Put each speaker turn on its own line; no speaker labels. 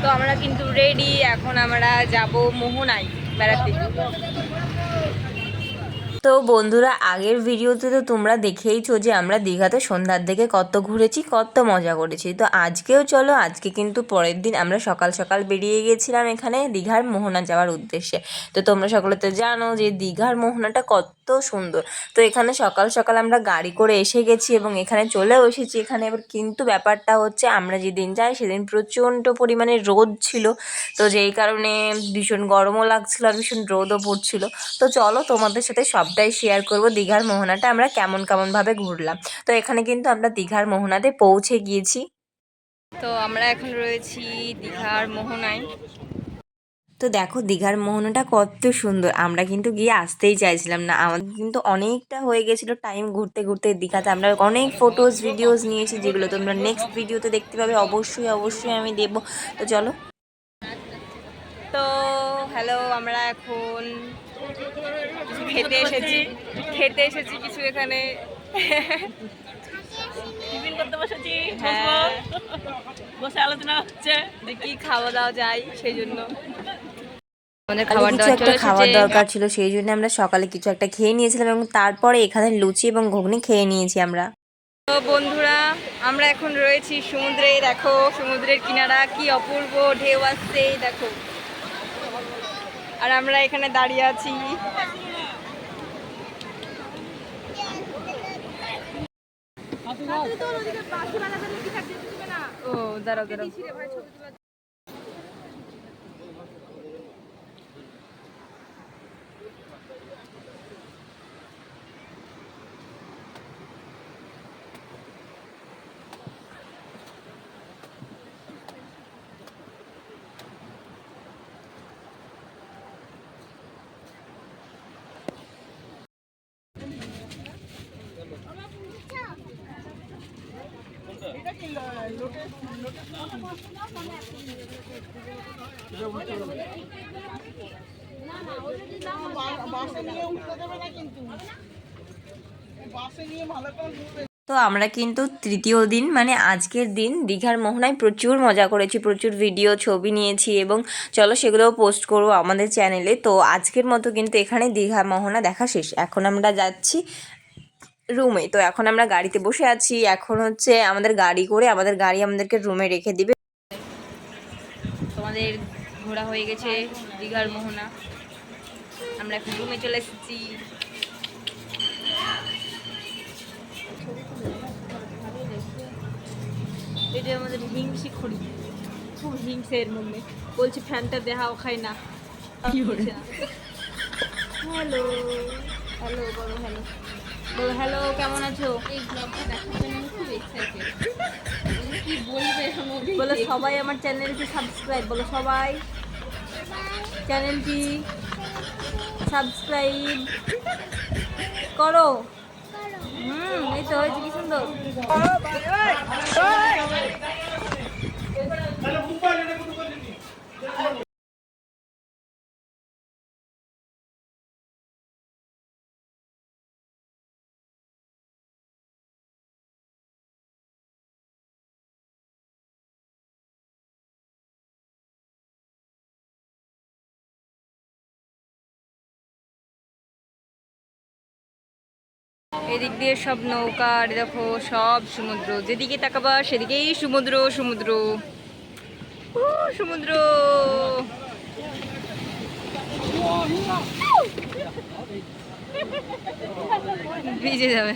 তো আমরা কিন্তু রেডি এখন আমরা যাব মোহনায় বেড়াতে তো বন্ধুরা, আগের ভিডিওতে তো তোমরা দেখেইছো যে আমরা দীঘাতে সন্ধ্যার দিকে কত ঘুরেছি, কত মজা করেছি। তো আজকেও চলো, আজকে কিন্তু পরের দিন আমরা সকাল সকাল বেরিয়ে গেছিলাম এখানে দীঘার মোহনা যাওয়ার উদ্দেশ্যে। তো তোমরা সকলে তো জানো যে দীঘার মোহনাটা কত সুন্দর। তো এখানে সকাল সকাল আমরা গাড়ি করে এসে গেছি এবং এখানে চলেও এসেছি। এখানে এবার কিন্তু ব্যাপারটা হচ্ছে, আমরা যেদিন যাই সেদিন প্রচণ্ড পরিমাণে রোদ ছিল। তো যেই কারণে ভীষণ গরমও লাগছিল আর ভীষণ রোদও পড়ছিল। তো চলো তোমাদের সাথে সবটাই শেয়ার করব। দীঘার মোহনাটা আমরা কেমন কেমনভাবে ঘুরলাম। তো এখানে কিন্তু আমরা দীঘার মোহনাতে পৌঁছে গিয়েছি। তো আমরা এখন রয়েছি দীঘার মোহনায়। তো দেখো দীঘার মোহনাটা কত সুন্দর। আমরা কিন্তু গিয়ে আসতেই চাইছিলাম না। আমাদের কিন্তু অনেকটা হয়ে গেছিল টাইম ঘুরতে ঘুরতে দীঘাতে। আমরা অনেক ফটোজ ভিডিওস নিয়েছি যেগুলো তোমরা নেক্সট ভিডিওতে দেখতে পাবে। অবশ্যই অবশ্যই আমি দেব। তো চলো। তো হ্যালো আমরা এখন খেতে এসেছি। খেতে এসেছি কিছু এখানে।
টিফিন করতে বসেছি
হ্যাঁ।
বসে আলোচনা হচ্ছে।
যে কি খাওয়া দাওয়া যায় সেই জন্য। আমাদের
খাবার
খাবার
কিছু একটা খাওয়ার দরকার ছিল সেই জন্য আমরা সকালে কিছু একটা খেয়ে নিয়েছিলাম এবং তারপরে এখানে লুচি এবং ঘুগনি খেয়ে নিয়েছি আমরা।
তো বন্ধুরা আমরা এখন রয়েছি সমুদ্রে দেখো সমুদ্রের কিনারা কি অপূর্ব ঢেউ আসছে দেখো। আর আমরা এখানে দাঁড়িয়ে আছি। ও দাঁড়াও দাঁড়াও
বাসে নিয়ে উঠতে দেবে না কিন্তু বাসে নিয়ে ভালো করে ঘুরবে
তো আমরা কিন্তু তৃতীয় দিন মানে আজকের দিন দীঘার মোহনায় প্রচুর মজা করেছি, প্রচুর ভিডিও ছবি নিয়েছি এবং চলো সেগুলোও পোস্ট করব আমাদের চ্যানেলে তো আজকের মতো কিন্তু এখানে দীঘা মোহনা দেখা শেষ। এখন আমরা যাচ্ছি রুমে তো এখন আমরা গাড়িতে বসে আছি। এখন হচ্ছে আমাদের গাড়ি করে আমাদের গাড়ি আমাদেরকে রুমে রেখে দিবে।
তোমাদের ঘোরা হয়ে গেছে দীঘার মোহনা। আমরা এখন রুমে চলে এসেছি। এটা আমাদের হিংসি খড়ি। খুব হিংসে এর মধ্যে। বলছি ফ্যানটা দেখাও খাই না। হ্যালো হ্যালো বলো হ্যালো। বলো হ্যালো কেমন আছো?
এই ব্লগটা দেখার জন্য আমি খুব এক্সাইটেড কি বলবে
বলো সবাই আমার চ্যানেলটি সাবস্ক্রাইব বলো সবাই। চ্যানেলটি সাবস্ক্রাইব করো। হুম এই তো হয়েছে কি সুন্দর। এদিক দিয়ে সব নৌকা, আর দেখো সব সমুদ্র। যেদিকে তাকাবা সেদিকেই সমুদ্র সমুদ্র। সমুদ্র। ভিজে যাবে।